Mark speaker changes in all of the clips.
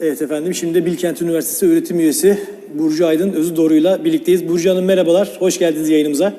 Speaker 1: Evet efendim şimdi de Bilkent Üniversitesi öğretim üyesi Burcu Aydın Özü Doğru'yla birlikteyiz. Burcu Hanım merhabalar, hoş geldiniz yayınımıza.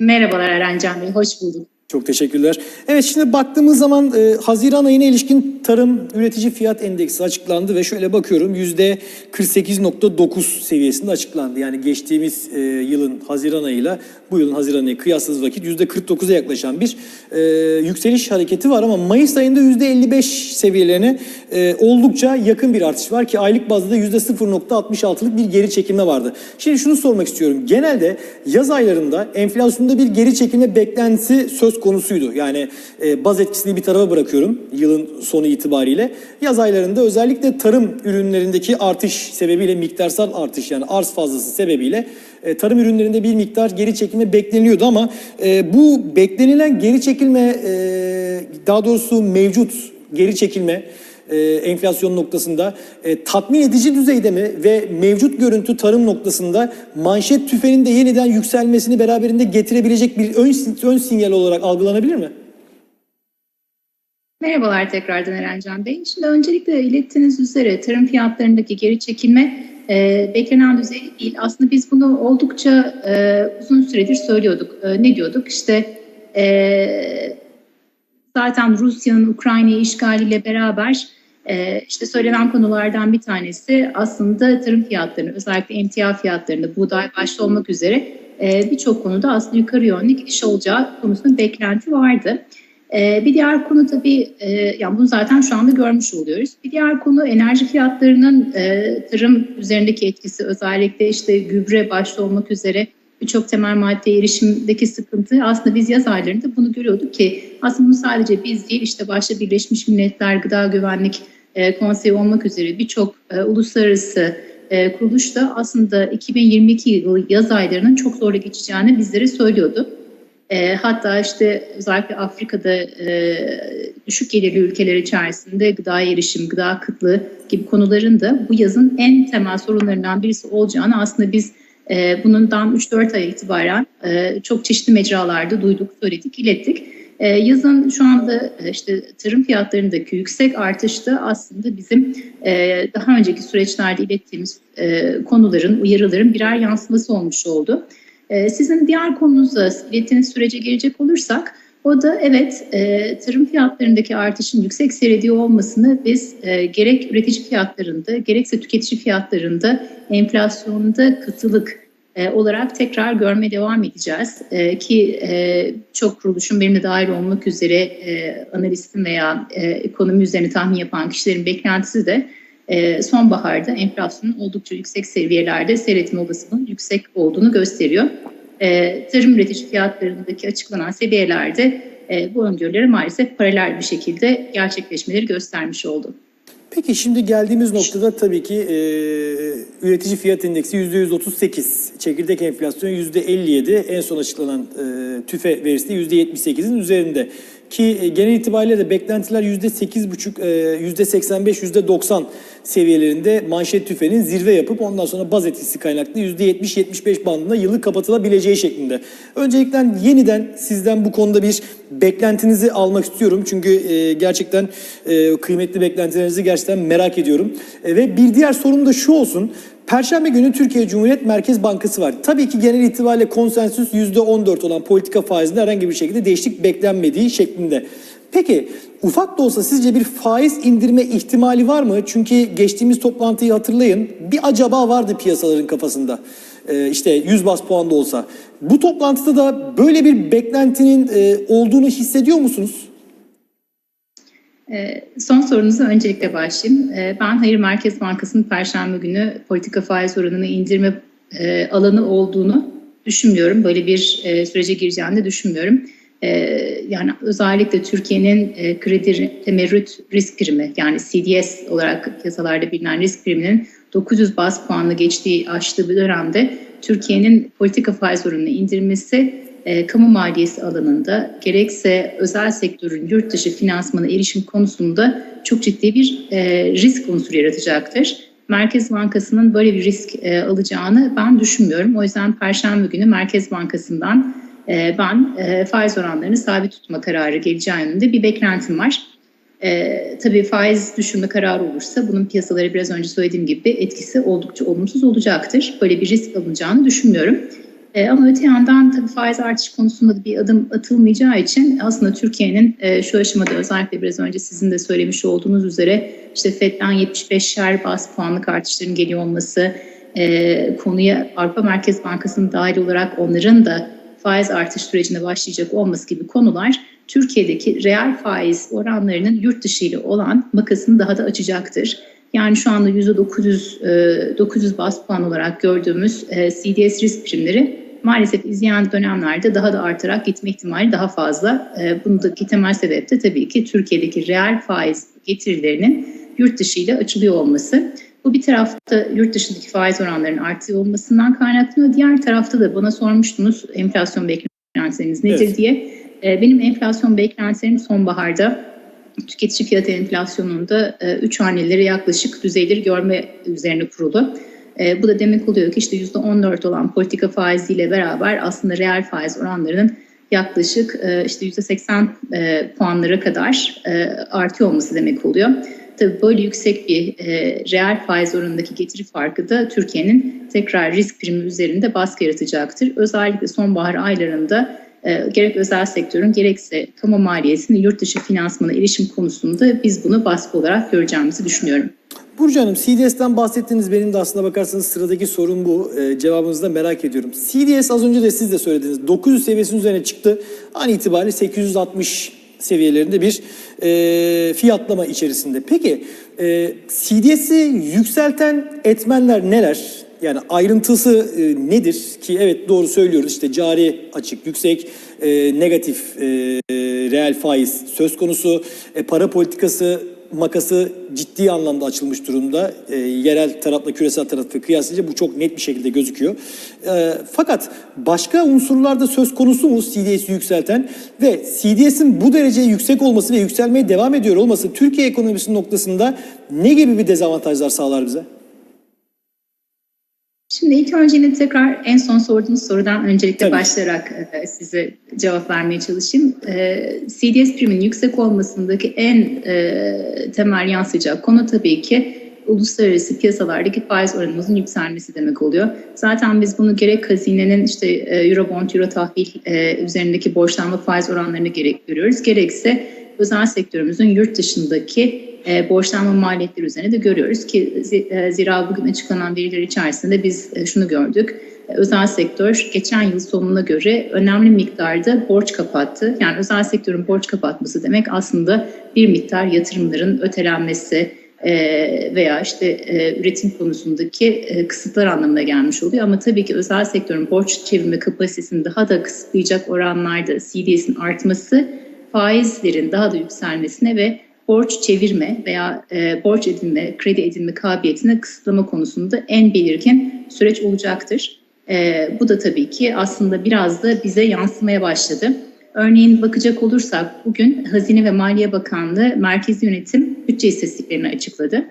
Speaker 2: Merhabalar Erencan Bey, hoş bulduk.
Speaker 1: Çok teşekkürler. Evet şimdi baktığımız zaman e, Haziran ayına ilişkin tarım üretici fiyat endeksi açıklandı ve şöyle bakıyorum yüzde 48.9 seviyesinde açıklandı. Yani geçtiğimiz e, yılın Haziran ayıyla bu yılın Haziran ayı kıyasladığımız vakit yüzde 49'a yaklaşan bir e, yükseliş hareketi var ama Mayıs ayında yüzde 55 seviyelerine e, oldukça yakın bir artış var ki aylık bazda da yüzde 0.66'lık bir geri çekilme vardı. Şimdi şunu sormak istiyorum. Genelde yaz aylarında enflasyonda bir geri çekilme beklentisi söz konusuydu. Yani e, baz etkisini bir tarafa bırakıyorum yılın sonu itibariyle. Yaz aylarında özellikle tarım ürünlerindeki artış sebebiyle miktarsal artış yani arz fazlası sebebiyle e, tarım ürünlerinde bir miktar geri çekilme bekleniyordu ama e, bu beklenilen geri çekilme e, daha doğrusu mevcut geri çekilme e, enflasyon noktasında e, tatmin edici düzeyde mi ve mevcut görüntü tarım noktasında manşet tüfeğinin de yeniden yükselmesini beraberinde getirebilecek bir ön, ön sinyal olarak algılanabilir mi?
Speaker 2: Merhabalar tekrardan Erencan Bey. Şimdi öncelikle ilettiğiniz üzere tarım fiyatlarındaki geri çekilme e, beklenen düzeyde değil. Aslında biz bunu oldukça e, uzun süredir söylüyorduk. E, ne diyorduk? İşte e, zaten Rusya'nın Ukrayna'yı işgaliyle beraber e, işte söylenen konulardan bir tanesi aslında tarım fiyatlarını özellikle emtia fiyatlarını buğday başta olmak üzere e, birçok konuda aslında yukarı yönlü gidiş olacağı konusunda beklenti vardı. E, bir diğer konu tabii, e, yani bunu zaten şu anda görmüş oluyoruz. Bir diğer konu enerji fiyatlarının tarım üzerindeki etkisi özellikle işte gübre başta olmak üzere birçok temel maddeye erişimdeki sıkıntı aslında biz yaz aylarında bunu görüyorduk ki aslında bunu sadece biz değil işte başta Birleşmiş Milletler Gıda Güvenlik e, olmak üzere birçok e, uluslararası e, kuruluş da aslında 2022 yılı yaz aylarının çok zorla geçeceğini bizlere söylüyordu. E, hatta işte özellikle Afrika'da e, düşük gelirli ülkeler içerisinde gıda erişim, gıda kıtlığı gibi konuların da bu yazın en temel sorunlarından birisi olacağını aslında biz e, bundan 3-4 ay itibaren e, çok çeşitli mecralarda duyduk, söyledik, ilettik. E, yazın şu anda e, işte tarım fiyatlarındaki yüksek artışta aslında bizim e, daha önceki süreçlerde ilettiğimiz e, konuların, uyarıların birer yansıması olmuş oldu. Sizin diğer konunuzda ilettiğiniz sürece gelecek olursak o da evet tarım fiyatlarındaki artışın yüksek seyrediyor olmasını biz gerek üretici fiyatlarında gerekse tüketici fiyatlarında enflasyonda katılık e, olarak tekrar görmeye devam edeceğiz. E, ki e, çok kuruluşun benim de dahil olmak üzere e, analistin veya ekonomi üzerine tahmin yapan kişilerin beklentisi de sonbaharda enflasyonun oldukça yüksek seviyelerde seyretme olasılığının yüksek olduğunu gösteriyor. Tarım üretici fiyatlarındaki açıklanan seviyelerde e, bu öngörülere maalesef paralel bir şekilde gerçekleşmeleri göstermiş oldu.
Speaker 1: Peki şimdi geldiğimiz noktada tabii ki e, üretici fiyat endeksi %138, çekirdek enflasyon %57, en son açıklanan e, tüfe verisi de %78'in üzerinde. Ki e, genel itibariyle de beklentiler %8,5, e, %85, %90 seviyelerinde manşet tüfenin zirve yapıp ondan sonra baz etkisi kaynaklı %70-75 bandında yılı kapatılabileceği şeklinde. Öncelikle yeniden sizden bu konuda bir beklentinizi almak istiyorum. Çünkü e, gerçekten e, kıymetli beklentilerinizi gerçekten merak ediyorum. E, ve bir diğer sorum da şu olsun. Perşembe günü Türkiye Cumhuriyet Merkez Bankası var. Tabii ki genel itibariyle konsensüs %14 olan politika faizinde herhangi bir şekilde değişiklik beklenmediği şeklinde. Peki ufak da olsa sizce bir faiz indirme ihtimali var mı? Çünkü geçtiğimiz toplantıyı hatırlayın. Bir acaba vardı piyasaların kafasında. Ee, işte 100 bas puan da olsa. Bu toplantıda da böyle bir beklentinin e, olduğunu hissediyor musunuz?
Speaker 2: E, son sorunuza öncelikle başlayayım. E, ben Hayır Merkez Bankası'nın Perşembe günü politika faiz oranını indirme e, alanı olduğunu düşünmüyorum. Böyle bir e, sürece gireceğini de düşünmüyorum. E, yani özellikle Türkiye'nin e, kredi temerrüt risk primi yani CDS olarak yasalarda bilinen risk priminin 900 bas puanla geçtiği aştığı bir dönemde Türkiye'nin politika faiz oranını indirmesi e, kamu maliyesi alanında gerekse özel sektörün yurt dışı finansmana erişim konusunda çok ciddi bir e, risk unsuru yaratacaktır. Merkez Bankası'nın böyle bir risk e, alacağını ben düşünmüyorum. O yüzden Perşembe günü Merkez Bankası'ndan e, ben e, faiz oranlarını sabit tutma kararı geleceği yönünde bir beklentim var. Ee, tabii faiz düşürme kararı olursa bunun piyasalara biraz önce söylediğim gibi etkisi oldukça olumsuz olacaktır. Böyle bir risk alınacağını düşünmüyorum. Ee, ama öte yandan tabii faiz artış konusunda da bir adım atılmayacağı için aslında Türkiye'nin e, şu aşamada özellikle biraz önce sizin de söylemiş olduğunuz üzere işte FED'den 75'er bas puanlık artışların geliyor olması, e, konuya Avrupa Merkez Bankası'nın dahil olarak onların da faiz artış sürecine başlayacak olması gibi konular Türkiye'deki reel faiz oranlarının yurt dışı ile olan makasını daha da açacaktır. Yani şu anda %900 e, 900 bas puan olarak gördüğümüz e, CDS risk primleri maalesef izleyen dönemlerde daha da artarak gitme ihtimali daha fazla. E, bundaki temel sebep de tabii ki Türkiye'deki reel faiz getirilerinin yurt dışı ile açılıyor olması. Bu bir tarafta yurt dışındaki faiz oranlarının artıyor olmasından kaynaklanıyor. Diğer tarafta da bana sormuştunuz enflasyon beklentileriniz nedir
Speaker 1: Evet.
Speaker 2: diye. E, Benim enflasyon beklentilerim sonbaharda tüketici fiyatı enflasyonunda 3 haneleri yaklaşık düzeyleri görme üzerine kurulu. E, bu da demek oluyor ki işte %14 olan politika faiziyle beraber aslında reel faiz oranlarının yaklaşık e, işte %80 e, puanlara kadar e, artıyor olması demek oluyor. Tabii böyle yüksek bir e, reel faiz oranındaki getiri farkı da Türkiye'nin tekrar risk primi üzerinde baskı yaratacaktır. Özellikle sonbahar aylarında e, gerek özel sektörün gerekse kamu maliyesinin yurt dışı finansmana erişim konusunda biz bunu baskı olarak göreceğimizi düşünüyorum.
Speaker 1: Burcu Hanım, CDS'ten bahsettiniz. Benim de aslında bakarsanız sıradaki sorun bu. Ee, cevabınızı da merak ediyorum. CDS az önce de siz de söylediniz. 900 seviyesinin üzerine çıktı. An itibariyle 860 seviyelerinde bir e, fiyatlama içerisinde. Peki e, CDS'i yükselten etmenler neler? Yani ayrıntısı e, nedir ki evet doğru söylüyoruz işte cari açık yüksek e, negatif e, reel faiz söz konusu E, para politikası makası ciddi anlamda açılmış durumda. E, yerel tarafla küresel tarafla kıyaslayınca bu çok net bir şekilde gözüküyor. E, fakat başka unsurlarda söz konusu mu CDS'i yükselten ve CDS'in bu derece yüksek olması ve yükselmeye devam ediyor olması Türkiye ekonomisinin noktasında ne gibi bir dezavantajlar sağlar bize?
Speaker 2: Şimdi ilk önce yine tekrar en son sorduğunuz sorudan öncelikle
Speaker 1: Tabii.
Speaker 2: başlayarak e, size cevap vermeye çalışayım. E, CDS primin yüksek olmasındaki en e, temel yansıyacak konu tabii ki uluslararası piyasalardaki faiz oranımızın yükselmesi demek oluyor. Zaten biz bunu gerek hazinenin işte Eurobond, Euro tahvil e, üzerindeki borçlanma faiz oranlarını gerek görüyoruz. Gerekse özel sektörümüzün yurt dışındaki e, borçlanma maliyetleri üzerine de görüyoruz ki e, zira bugün açıklanan veriler içerisinde biz e, şunu gördük. E, Özel sektör geçen yıl sonuna göre önemli miktarda borç kapattı. Yani özel sektörün borç kapatması demek aslında bir miktar yatırımların ötelenmesi veya işte üretim konusundaki kısıtlar anlamına gelmiş oluyor. Ama tabii ki özel sektörün borç çevirme kapasitesini daha da kısıtlayacak oranlarda CDS'in artması faizlerin daha da yükselmesine ve borç çevirme veya e, borç edinme, kredi edinme kabiliyetine kısıtlama konusunda en belirgin süreç olacaktır. E, bu da tabii ki aslında biraz da bize yansımaya başladı. Örneğin bakacak olursak bugün Hazine ve Maliye Bakanlığı Merkezi Yönetim bütçe istatistiklerini açıkladı.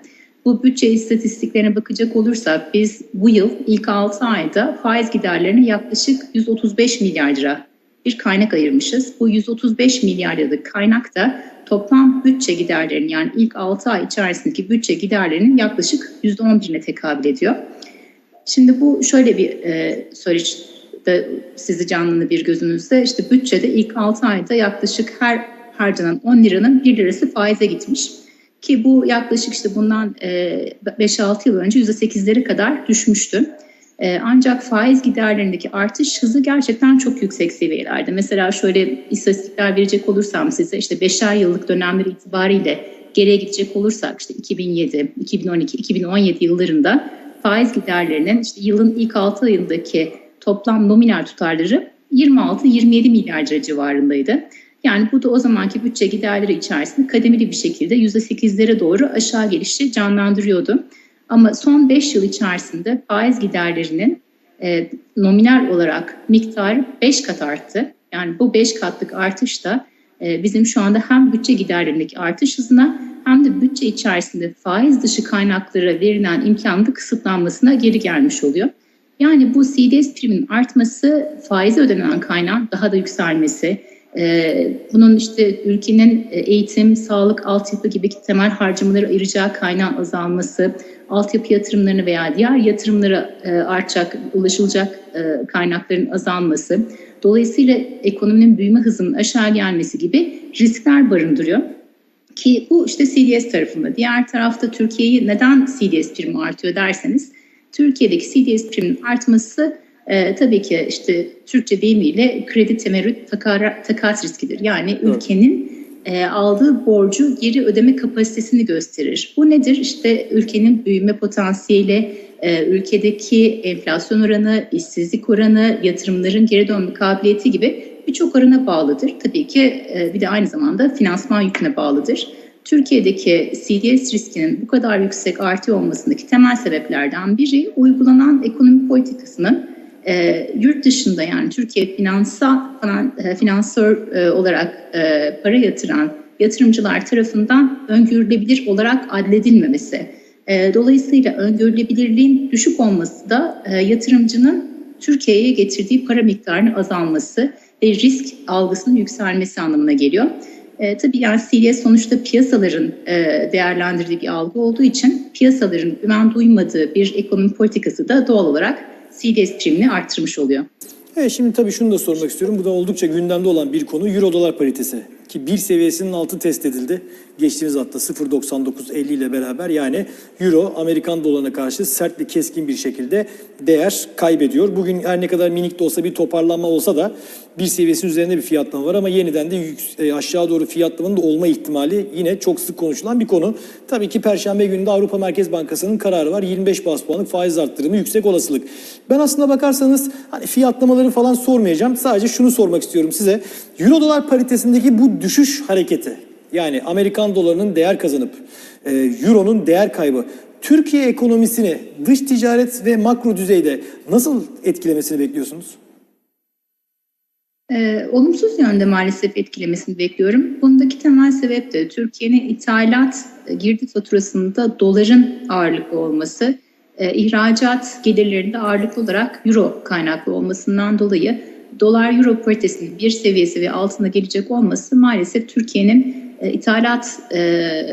Speaker 2: Bu bütçe istatistiklerine bakacak olursak biz bu yıl ilk 6 ayda faiz giderlerine yaklaşık 135 milyar lira bir kaynak ayırmışız. Bu 135 milyar liralık kaynak da toplam bütçe giderlerinin yani ilk 6 ay içerisindeki bütçe giderlerinin yaklaşık %11'ine tekabül ediyor. Şimdi bu şöyle bir e, süreçte sizi canlı bir gözünüzde işte bütçede ilk 6 ayda yaklaşık her harcanan 10 liranın 1 lirası faize gitmiş. Ki bu yaklaşık işte bundan e, 5-6 yıl önce %8'lere kadar düşmüştü. E, ancak faiz giderlerindeki artış hızı gerçekten çok yüksek seviyelerde. Mesela şöyle istatistikler verecek olursam size işte 5'er yıllık dönemler itibariyle geriye gidecek olursak işte 2007, 2012, 2017 yıllarında faiz giderlerinin işte yılın ilk 6 ayındaki toplam nominal tutarları 26-27 milyar lira civarındaydı. Yani bu da o zamanki bütçe giderleri içerisinde kademeli bir şekilde %8'lere doğru aşağı gelişi canlandırıyordu. Ama son 5 yıl içerisinde faiz giderlerinin e, nominal olarak miktarı 5 kat arttı. Yani bu 5 katlık artış da e, bizim şu anda hem bütçe giderlerindeki artış hızına hem de bütçe içerisinde faiz dışı kaynaklara verilen imkanın da kısıtlanmasına geri gelmiş oluyor. Yani bu CDS primin artması faize ödenen kaynağın daha da yükselmesi, bunun işte ülkenin e, eğitim, sağlık, altyapı gibi temel harcamaları ayıracağı kaynağın azalması, altyapı yatırımlarını veya diğer yatırımlara e, artacak, ulaşılacak e, kaynakların azalması, dolayısıyla ekonominin büyüme hızının aşağı gelmesi gibi riskler barındırıyor. Ki bu işte CDS tarafında. Diğer tarafta Türkiye'yi neden CDS primi artıyor derseniz, Türkiye'deki CDS priminin artması e, tabii ki işte Türkçe deyimiyle kredi temerrüt takara, takat riskidir. Yani
Speaker 1: Evet.
Speaker 2: ülkenin e, aldığı borcu geri ödeme kapasitesini gösterir. Bu nedir? İşte ülkenin büyüme potansiyeli, e, ülkedeki enflasyon oranı, işsizlik oranı, yatırımların geri dönme kabiliyeti gibi birçok orana bağlıdır. Tabii ki e, bir de aynı zamanda finansman yüküne bağlıdır. Türkiye'deki CDS riskinin bu kadar yüksek artıyor olmasındaki temel sebeplerden biri uygulanan ekonomi politikasının e, yurt dışında yani Türkiye finansal finan- e, finansör e, olarak e, para yatıran yatırımcılar tarafından öngörülebilir olarak adledilmemesi. E, dolayısıyla öngörülebilirliğin düşük olması da e, yatırımcının Türkiye'ye getirdiği para miktarının azalması ve risk algısının yükselmesi anlamına geliyor. E, tabii yani CDS sonuçta piyasaların e, değerlendirdiği bir algı olduğu için piyasaların güven duymadığı bir ekonomi politikası da doğal olarak CDS primini arttırmış oluyor.
Speaker 1: Evet şimdi tabii şunu da sormak istiyorum. Bu da oldukça gündemde olan bir konu. Euro dolar paritesi. Ki bir seviyesinin altı test edildi. Geçtiğimiz hafta 0.9950 ile beraber yani Euro Amerikan dolarına karşı sert ve keskin bir şekilde değer kaybediyor. Bugün her ne kadar minik de olsa bir toparlanma olsa da bir seviyesinin üzerinde bir fiyatlama var ama yeniden de e, aşağı doğru fiyatlamanın da olma ihtimali yine çok sık konuşulan bir konu. Tabii ki Perşembe günü de Avrupa Merkez Bankası'nın kararı var. 25 bas puanlık faiz arttırımı yüksek olasılık. Ben aslında bakarsanız hani fiyatlamaları falan sormayacağım. Sadece şunu sormak istiyorum size. Euro dolar paritesindeki bu düşüş hareketi yani Amerikan dolarının değer kazanıp e, Euro'nun değer kaybı Türkiye ekonomisini dış ticaret ve makro düzeyde nasıl etkilemesini bekliyorsunuz?
Speaker 2: Ee, olumsuz yönde maalesef etkilemesini bekliyorum. Bundaki temel sebep de Türkiye'nin ithalat e, girdi faturasında doların ağırlıklı olması, e, ihracat gelirlerinde ağırlıklı olarak euro kaynaklı olmasından dolayı dolar euro paritesinin bir seviyesi ve altına gelecek olması maalesef Türkiye'nin e, ithalat e,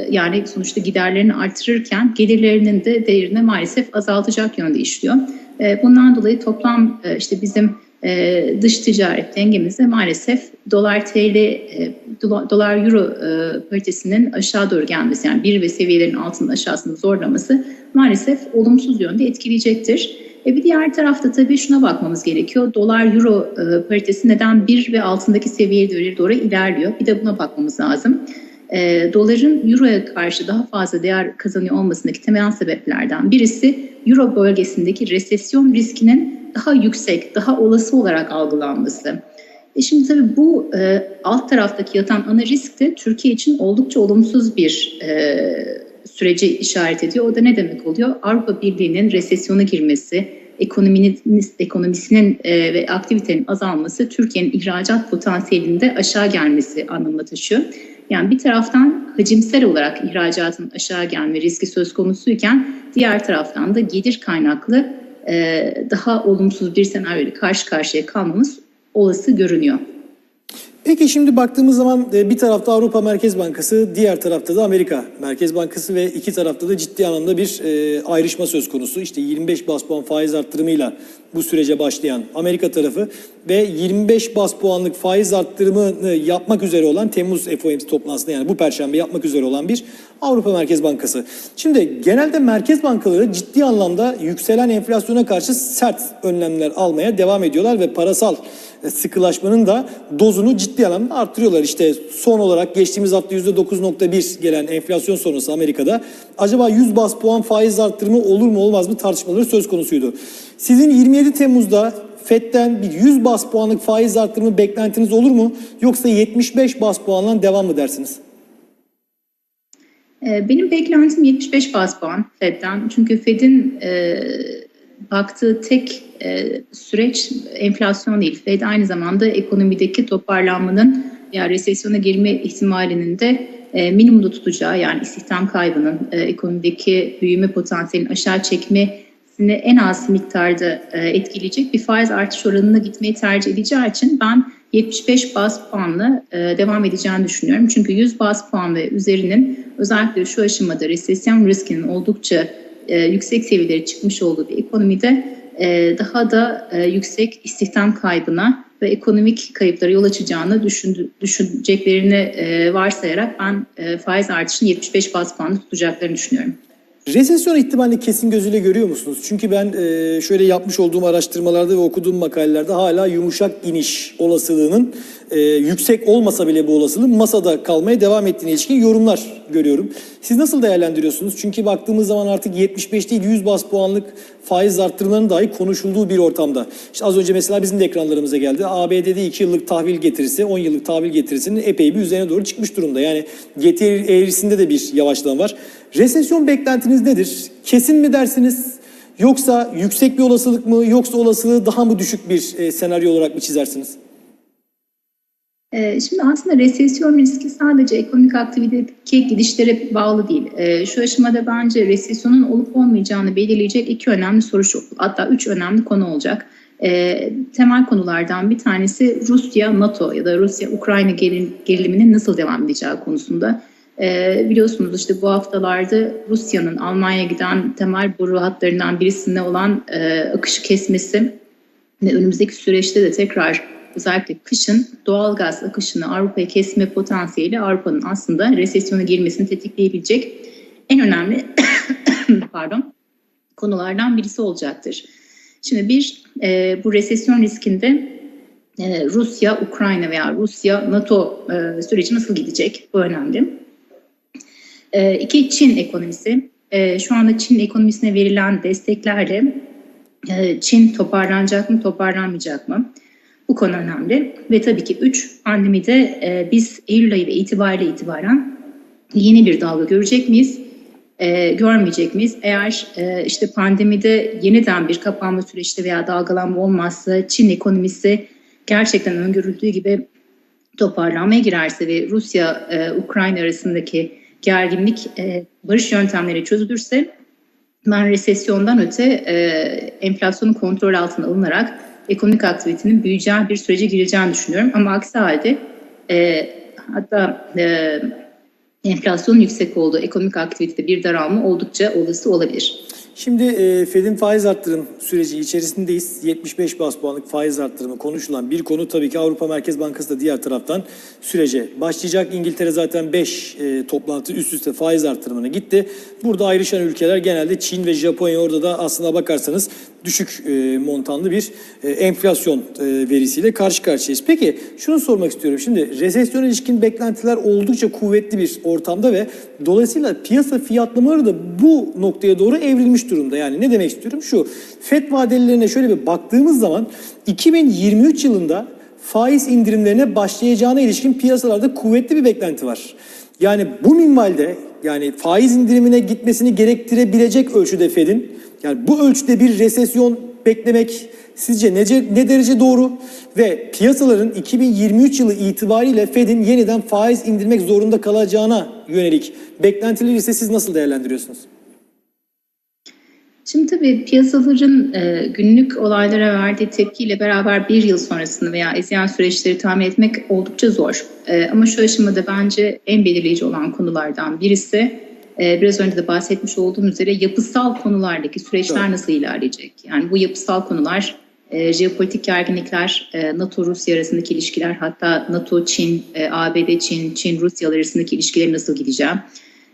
Speaker 2: yani sonuçta giderlerini artırırken gelirlerinin de değerini maalesef azaltacak yönde işliyor. E, bundan dolayı toplam e, işte bizim e, dış ticaret dengemizde maalesef dolar TL, e, dola- dolar euro e, paritesinin aşağı doğru gelmesi yani bir ve seviyelerin altında aşağısında zorlaması maalesef olumsuz yönde etkileyecektir. E bir diğer tarafta tabii şuna bakmamız gerekiyor. Dolar euro e, paritesi neden bir ve altındaki seviyeye doğru ilerliyor? Bir de buna bakmamız lazım. E, doların euroya karşı daha fazla değer kazanıyor olmasındaki temel sebeplerden birisi euro bölgesindeki resesyon riskinin daha yüksek, daha olası olarak algılanması. E şimdi tabii bu e, alt taraftaki yatan ana risk de Türkiye için oldukça olumsuz bir e, süreci işaret ediyor. O da ne demek oluyor? Avrupa Birliği'nin resesyona girmesi, ekonominin ekonomisinin e, ve aktivitenin azalması Türkiye'nin ihracat potansiyelinde aşağı gelmesi anlamına taşıyor. Yani bir taraftan hacimsel olarak ihracatın aşağı gelme riski söz konusuyken diğer taraftan da gelir kaynaklı e, daha olumsuz bir senaryoyla karşı karşıya kalmamız olası görünüyor.
Speaker 1: Peki şimdi baktığımız zaman e, bir tarafta Avrupa Merkez Bankası, diğer tarafta da Amerika Merkez Bankası ve iki tarafta da ciddi anlamda bir e, ayrışma söz konusu. İşte 25 bas puan faiz arttırımıyla bu sürece başlayan Amerika tarafı ve 25 bas puanlık faiz arttırımını yapmak üzere olan Temmuz FOMC toplantısında yani bu perşembe yapmak üzere olan bir Avrupa Merkez Bankası. Şimdi genelde merkez bankaları ciddi anlamda yükselen enflasyona karşı sert önlemler almaya devam ediyorlar ve parasal e, sıkılaşmanın da dozunu ciddi anlamda arttırıyorlar. İşte son olarak geçtiğimiz hafta %9.1 gelen enflasyon sonrası Amerika'da acaba 100 bas puan faiz arttırımı olur mu olmaz mı tartışmaları söz konusuydu. Sizin 27 Temmuz'da FED'den bir 100 bas puanlık faiz arttırımı beklentiniz olur mu? Yoksa 75 bas puanla devam mı dersiniz?
Speaker 2: E, benim beklentim 75 bas puan Fed'den. Çünkü Fed'in e, baktığı tek e, süreç enflasyon değil. Fed aynı zamanda ekonomideki toparlanmanın ya resesyona girme ihtimalinin de e, minimumda tutacağı yani istihdam kaybının e, ekonomideki büyüme potansiyelini aşağı çekmesini en az miktarda e, etkileyecek bir faiz artış oranına gitmeyi tercih edeceği için ben 75 bas puanla e, devam edeceğini düşünüyorum. Çünkü 100 bas puan ve üzerinin özellikle şu aşamada resesyon riskinin oldukça e, yüksek seviyelere çıkmış olduğu bir ekonomide daha da yüksek istihdam kaybına ve ekonomik kayıplara yol açacağını düşündü, düşüneceklerini varsayarak ben faiz artışını 75 bas puanla tutacaklarını düşünüyorum.
Speaker 1: Resesyon ihtimalini kesin gözüyle görüyor musunuz? Çünkü ben e, şöyle yapmış olduğum araştırmalarda ve okuduğum makalelerde hala yumuşak iniş olasılığının e, yüksek olmasa bile bu olasılığın masada kalmaya devam ettiğine ilişkin yorumlar görüyorum. Siz nasıl değerlendiriyorsunuz? Çünkü baktığımız zaman artık 75 değil 100 bas puanlık faiz arttırımlarının dahi konuşulduğu bir ortamda. İşte az önce mesela bizim de ekranlarımıza geldi. ABD'de 2 yıllık tahvil getirisi, 10 yıllık tahvil getirisinin epey bir üzerine doğru çıkmış durumda. Yani getiri eğrisinde de bir yavaşlama var. Resesyon beklentiniz nedir? Kesin mi dersiniz? Yoksa yüksek bir olasılık mı? Yoksa olasılığı daha mı düşük bir e, senaryo olarak mı çizersiniz?
Speaker 2: Ee, Şimdi aslında resesyon riski sadece ekonomik aktivitedeki gidişlere bağlı değil. Ee, Şu aşamada bence resesyonun olup olmayacağını belirleyecek iki önemli soru, şu- hatta üç önemli konu olacak. Ee, Temel konulardan bir tanesi Rusya-NATO ya da Rusya-Ukrayna geril- geriliminin nasıl devam edeceği konusunda. Ee, Biliyorsunuz işte bu haftalarda Rusya'nın Almanya'ya giden temel boru hatlarından birisinde olan e, akışı kesmesi ve önümüzdeki süreçte de tekrar özellikle kışın doğal gaz akışını Avrupa'ya kesme potansiyeli Avrupa'nın aslında resesyona girmesini tetikleyebilecek en önemli pardon konulardan birisi olacaktır. Şimdi bir e, bu resesyon riskinde e, Rusya, Ukrayna veya Rusya, NATO e, süreci nasıl gidecek? Bu önemli. E, iki Çin ekonomisi. E, şu anda Çin ekonomisine verilen desteklerle e, Çin toparlanacak mı, toparlanmayacak mı? Bu konu önemli. Ve tabii ki üç, pandemide e, biz Eylül ayı ve itibariyle itibaren yeni bir dalga görecek miyiz? E, görmeyecek miyiz? Eğer e, işte pandemide yeniden bir kapanma süreçte veya dalgalanma olmazsa Çin ekonomisi gerçekten öngörüldüğü gibi toparlanmaya girerse ve Rusya-Ukrayna arasındaki gerginlik e, barış yöntemleri çözülürse ben resesyondan öte e, enflasyonun kontrol altına alınarak ekonomik aktivitenin büyüyeceği bir sürece gireceğini düşünüyorum. Ama aksi halde e, hatta e, enflasyonun yüksek olduğu ekonomik aktivitede bir daralma oldukça olası olabilir.
Speaker 1: Şimdi e, Fed'in faiz arttırım süreci içerisindeyiz. 75 bas puanlık faiz arttırımı konuşulan bir konu. Tabii ki Avrupa Merkez Bankası da diğer taraftan sürece başlayacak. İngiltere zaten 5 e, toplantı üst üste faiz arttırımına gitti. Burada ayrışan ülkeler genelde Çin ve Japonya. Orada da aslına bakarsanız düşük e, montanlı bir e, enflasyon e, verisiyle karşı karşıyayız. Peki şunu sormak istiyorum. Şimdi resesyon ilişkin beklentiler oldukça kuvvetli bir ortamda ve dolayısıyla piyasa fiyatlamaları da bu noktaya doğru evrilmiş durumda. Yani ne demek istiyorum? Şu FED vadelilerine şöyle bir baktığımız zaman 2023 yılında faiz indirimlerine başlayacağına ilişkin piyasalarda kuvvetli bir beklenti var. Yani bu minvalde yani faiz indirimine gitmesini gerektirebilecek ölçüde Fed'in yani bu ölçüde bir resesyon beklemek sizce nece, ne derece doğru? Ve piyasaların 2023 yılı itibariyle Fed'in yeniden faiz indirmek zorunda kalacağına yönelik beklentileri ise siz nasıl değerlendiriyorsunuz?
Speaker 2: Şimdi tabii piyasaların e, günlük olaylara verdiği tepkiyle beraber bir yıl sonrasını veya izleyen süreçleri tahmin etmek oldukça zor. E, ama şu aşamada bence en belirleyici olan konulardan birisi biraz önce de bahsetmiş olduğum üzere yapısal konulardaki süreçler
Speaker 1: Evet.
Speaker 2: nasıl ilerleyecek? Yani bu yapısal konular e, jeopolitik gerginlikler, e, NATO-Rusya arasındaki ilişkiler, hatta NATO-Çin, e, ABD-Çin, Çin-Rusya arasındaki ilişkileri nasıl gideceği?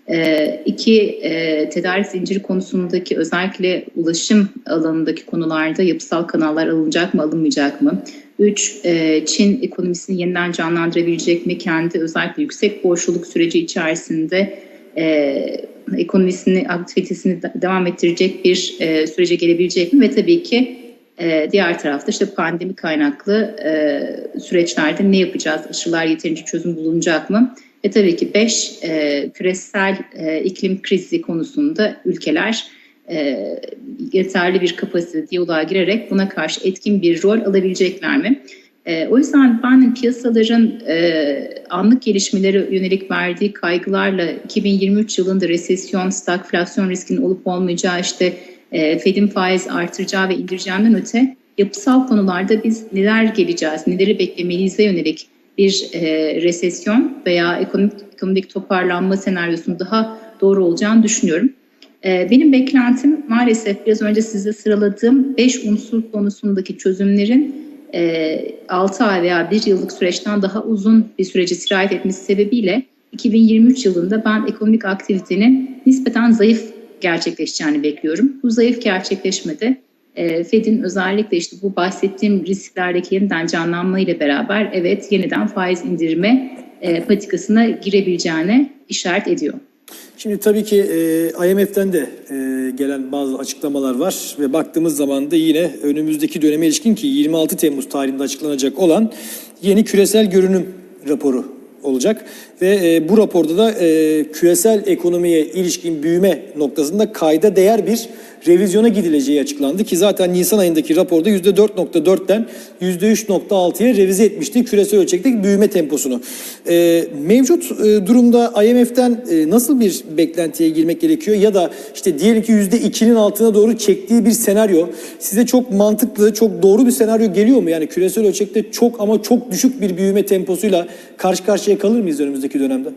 Speaker 2: E, iki, e, tedarik zinciri konusundaki özellikle ulaşım alanındaki konularda yapısal kanallar alınacak mı, alınmayacak mı? Üç, e, Çin ekonomisini yeniden canlandırabilecek mi? Kendi özellikle yüksek borçluluk süreci içerisinde e, ekonomisini, aktivitesini de- devam ettirecek bir e, sürece gelebilecek mi? Ve tabii ki e, diğer tarafta işte pandemi kaynaklı e, süreçlerde ne yapacağız? Aşılar yeterince çözüm bulunacak mı? Ve tabii ki beş, e, küresel e, iklim krizi konusunda ülkeler e, yeterli bir kapasite diyaloğa girerek buna karşı etkin bir rol alabilecekler mi? E, o yüzden ben piyasaların e, anlık gelişmelere yönelik verdiği kaygılarla 2023 yılında resesyon, stagflasyon riskinin olup olmayacağı işte e, Fed'in faiz artıracağı ve indireceğinden öte yapısal konularda biz neler geleceğiz, neleri beklemeliyize yönelik bir e, resesyon veya ekonomik, ekonomik toparlanma senaryosunun daha doğru olacağını düşünüyorum. E, benim beklentim maalesef biraz önce size sıraladığım 5 unsur konusundaki çözümlerin 6 ay veya 1 yıllık süreçten daha uzun bir sürece sirayet etmesi sebebiyle 2023 yılında ben ekonomik aktivitenin nispeten zayıf gerçekleşeceğini bekliyorum. Bu zayıf gerçekleşmede e, Fed'in özellikle işte bu bahsettiğim risklerdeki yeniden canlanma ile beraber evet yeniden faiz indirme e, patikasına girebileceğine işaret ediyor.
Speaker 1: Şimdi tabii ki e, IMF'den de e, gelen bazı açıklamalar var ve baktığımız zaman da yine önümüzdeki döneme ilişkin ki 26 Temmuz tarihinde açıklanacak olan yeni küresel görünüm raporu olacak ve e, bu raporda da e, küresel ekonomiye ilişkin büyüme noktasında kayda değer bir revizyona gidileceği açıklandı ki zaten Nisan ayındaki raporda %4.4'ten %3.6'ya revize etmişti küresel ölçekteki büyüme temposunu. E, mevcut e, durumda IMF'den e, nasıl bir beklentiye girmek gerekiyor ya da işte diyelim ki %2'nin altına doğru çektiği bir senaryo size çok mantıklı, çok doğru bir senaryo geliyor mu? Yani küresel ölçekte çok ama çok düşük bir büyüme temposuyla karşı karşıya kalır mıyız önümüzdeki dönemde?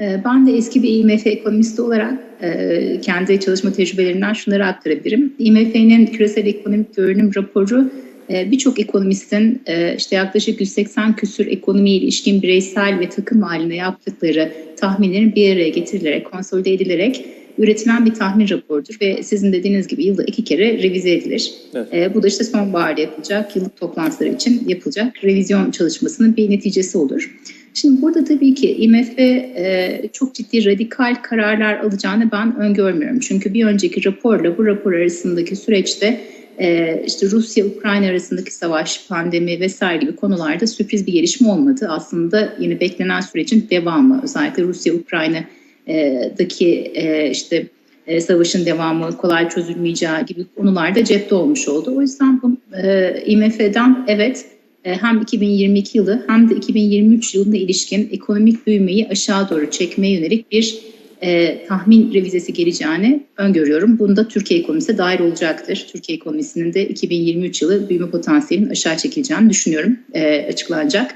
Speaker 2: Ee, Ben de eski bir IMF ekonomisti olarak e, kendi çalışma tecrübelerinden şunları aktarabilirim. IMF'nin küresel ekonomik görünüm raporu e, birçok ekonomistin e, işte yaklaşık 180 küsür ekonomiye ilişkin bireysel ve takım halinde yaptıkları tahminlerin bir araya getirilerek, konsolide edilerek üretilen bir tahmin raporudur ve sizin dediğiniz gibi yılda iki kere revize edilir.
Speaker 1: Evet.
Speaker 2: E, bu da işte sonbaharda yapılacak, yıllık toplantılar için yapılacak revizyon çalışmasının bir neticesi olur. Şimdi burada tabii ki IMF e, çok ciddi radikal kararlar alacağını ben öngörmüyorum. Çünkü bir önceki raporla bu rapor arasındaki süreçte e, işte Rusya-Ukrayna arasındaki savaş, pandemi vesaire gibi konularda sürpriz bir gelişme olmadı. Aslında yine beklenen sürecin devamı özellikle Rusya-Ukrayna'daki e, işte e, savaşın devamı kolay çözülmeyeceği gibi konularda cepte olmuş oldu. O yüzden bu e, IMF'den evet hem 2022 yılı hem de 2023 yılına ilişkin ekonomik büyümeyi aşağı doğru çekmeye yönelik bir e, tahmin revizesi geleceğini öngörüyorum. Bunda Türkiye ekonomisi dahil olacaktır. Türkiye ekonomisinin de 2023 yılı büyüme potansiyelinin aşağı çekileceğini düşünüyorum e, açıklanacak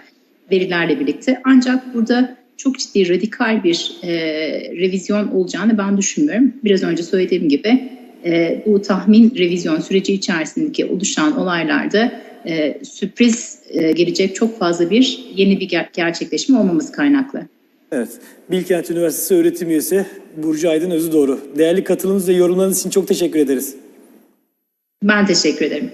Speaker 2: verilerle birlikte. Ancak burada çok ciddi radikal bir e, revizyon olacağını ben düşünmüyorum. Biraz önce söylediğim gibi e, bu tahmin revizyon süreci içerisindeki oluşan olaylarda e, sürpriz e, gelecek çok fazla bir yeni bir ger- gerçekleşme olmaması kaynaklı.
Speaker 1: Evet. Bilkent Üniversitesi öğretim üyesi Burcu Aydın Özü Doğru. Değerli katılımınız ve yorumlarınız için çok teşekkür ederiz.
Speaker 2: Ben teşekkür ederim.